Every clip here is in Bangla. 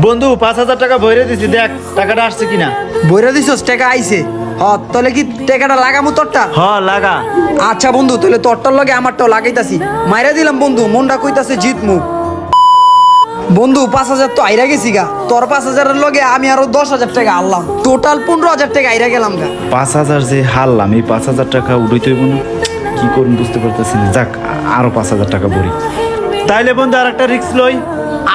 বন্ধু পাঁচ হাজার টাকা ভরে দিছি দেখ টাকাটা আসছে কিনা। বইরা দিছস টাকা আইছে। হ তাহলে কি টাকাটা লাগামু তোরটা? হ লাগা। আচ্ছা বন্ধু তাহলে তোরটার লগে আমারটাও লাগাইতাছি। মাইরা দিলাম বন্ধু মনটা কইতাছে জিতমু। বন্ধু পাঁচ হাজার তো আইরা গেছি গা। তোর পাঁচ হাজারের লগে আমি আরও দশ হাজার টাকা আনলাম। টোটাল পনেরো হাজার টাকা আইরা গেলাম গা। পাঁচ হাজার যে হারলাম এই পাঁচ হাজার টাকা উড়াইতে হইব না। কি করুন বুঝতে পারতেছি না। যাক আরও পাঁচ হাজার টাকা ভরি। তাইলে বন্ধু আর একটা রিক্স লই।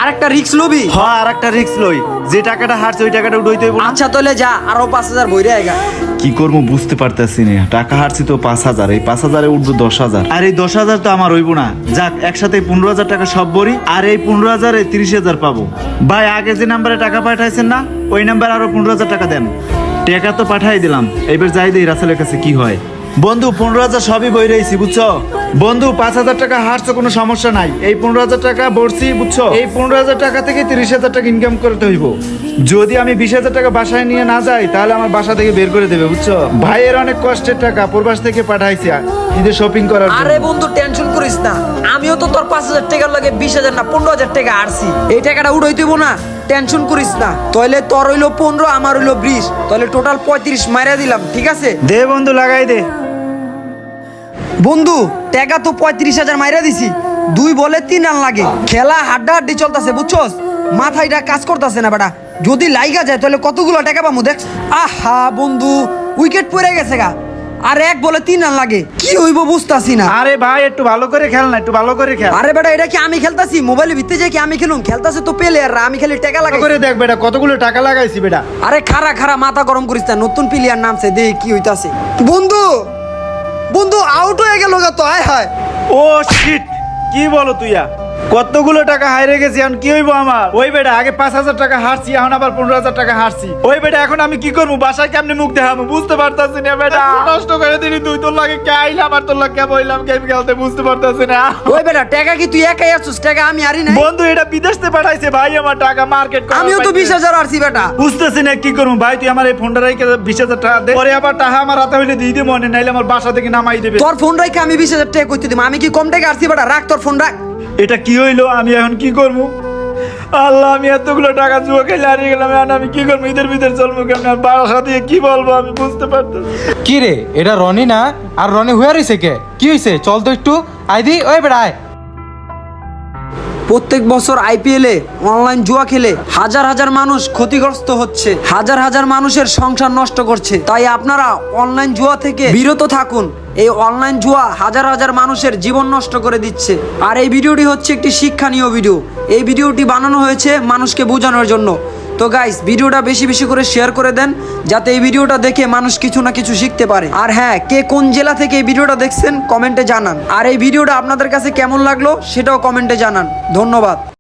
আর একটা রিক্স লবি? হ্যাঁ আর একটা রিক্স লই। যে টাকাটা হারছে ওই টাকাটা উড়াইতে হইব আচ্ছা তাহলে যা আরও পাঁচ হাজার বইরে আইগা। কি করব বুঝতে পারতেছি না। টাকা হারছি তো পাঁচ হাজার এই পাঁচ হাজারে উঠবো দশ হাজার। আর এই দশ হাজার তো আমার হইব না। যাক একসাথে পনেরো হাজার টাকা সব ভরি আর এই পনেরো হাজারে তিরিশ হাজার পাবো। ভাই আগে যে নাম্বারে টাকা পাঠাইছেন না ওই নাম্বারে আরও পনেরো হাজার টাকা দেন। টাকা তো পাঠাই দিলাম। এবার যাই দিই রাসেলের কাছে কি হয়। বন্ধু পনেরো হাজার সবই বই রয়েছি বুঝছ? বন্ধু পাঁচ হাজার টাকা হারছো কোনো সমস্যা নাই। এই পনেরো হাজার টাকা ভরছি বুঝছ? এই পনেরো হাজার টাকা থেকে তিরিশ হাজার টাকা ইনকাম করতে হইব। যদি আমি বিশ হাজার টাকা বাসায় নিয়ে না যাই তাহলে আমার বাসা থেকে বের করে দেবে বুঝছ? ভাইয়ের অনেক কষ্টের টাকা প্রবাস থেকে পাঠাইছি ঈদে শপিং করার আরে বন্ধু টেনশন করিস না। আমিও তো তোর পাঁচ হাজার টাকার লাগে বিশ হাজার না পনেরো হাজার টাকা আরছি এই টাকাটা উড়াই দেবো না টেনশন করিস না। তাহলে তোর হইল পনেরো আমার হইল বিশ। তাহলে টোটাল পঁয়ত্রিশ মাইরা দিলাম ঠিক আছে? দে বন্ধু লাগাই দে। বন্ধু টাকা তো পঁয়ত্রিশ হাজার মাইরা দিছি। দুই বলে তিন রান লাগে। খেলা হাড্ডা হাড্ডি চলতেছে বুঝছস? মাথায়টা কাজ করতেছে না বেটা। যদি লাইগা যায় তাহলে কতগুলো টাকা পাবো দেখ। আহা বন্ধু উইকেট পড়ে গেছে গা। আর এক বলে তিন রান লাগে। কি হইব বুঝতাছি না। আরে ভাই একটু ভালো করে খেল না একটু ভালো করে খেল। আরে বেটা এটা কি আমি খেলতাছি? মোবাইলে ভিতরে যে কি আমি খেলুম? খেলতাছে তো প্লেয়ার আমি খালি টাকা লাগাই করে দেখ বেটা কতগুলো টাকা লাগাইছি বেটা। আরে খারা খারা মাথা গরম করিস না। নতুন প্লেয়ার নামছে দেখ কি হইতাছে। বন্ধু বন্ধু আউট হয়ে গেল তো আয় হায়। ও শিট কি বলো তুইয়া কতগুলো টাকা হারিয়ে গেছি এখন কি হইব আমার? ওই বেটা আগে পাঁচ হাজার টাকা হারছি এখন আবার পনেরো হাজার টাকা হারছি। ওই বেটা এখন আমি কি করব? বাসায় কেমনে মুখ দেখাবো? বুঝতে পারতাছি না বেটা। নষ্ট করে দিলি তুই তোর লাগে কে আইলাম আর তোর লাগে কে বইলাম গেম খেলতে বুঝতে পারতাছি না। ওই বেটা টাকা কি তুই একাই আসছিস? টাকা আমি আরি নাই। বন্ধু এটা বিদেশ থেকে পাঠাইছে ভাই আমার টাকা মার্কেট আমিও তো বিশ হাজার আরছি বেটা। বুঝতেছি না কি করব? ভাই তুই আমার এই ফোনটা রেখে বিশ হাজার টাকা দে। পরে আবার টাকা আমার হাতে হইলে দিয়ে মনে নাইলে আমার বাসা থেকে নামাই দেবে। তোর ফোন রাখে আমি বিশ হাজার টাকা করতে দিব। আমি কি কম টাকা আরছি বেটা? রাখ তোর ফোন রাখ। এটা কি হইল? আমি এখন কি করব? আল্লাহ, আমি এতগুলো টাকা জুয়া খেলে হারিয়ে গেলাম, এখন আমি কি করব? ঈদের ভিতরে চলবো কেমন? আর বাসা দিয়ে কি বলব আমি বুঝতে পারতো কি রে, এটা রনি না? আর রনি হুয়ার রইছে কে? কি হয়েছে চল তো একটু। আইদি, ওই বেড়ায় প্রত্যেক বছর আইপিএলে অনলাইন জুয়া খেলে হাজার হাজার মানুষ ক্ষতিগ্রস্ত হচ্ছে, হাজার হাজার মানুষের সংসার নষ্ট করছে। তাই আপনারা অনলাইন জুয়া থেকে বিরত থাকুন। এই অনলাইন জুয়া হাজার হাজার মানুষের জীবন নষ্ট করে দিচ্ছে। আর এই ভিডিওটি হচ্ছে একটি শিক্ষণীয় ভিডিও। এই ভিডিওটি বানানো হয়েছে মানুষকে বোঝানোর জন্য। তো গাইস ভিডিওটা বেশি বেশি করে শেয়ার করে দেন, যাতে এই ভিডিওটা দেখে মানুষ কিছু না কিছু শিখতে পারে। আর হ্যাঁ কে কোন জেলা থেকে এই ভিডিওটা দেখছেন কমেন্টে জানান। আর এই ভিডিওটা আপনাদের কাছে কেমন লাগল, সেটাও কমেন্টে জানান। ধন্যবাদ।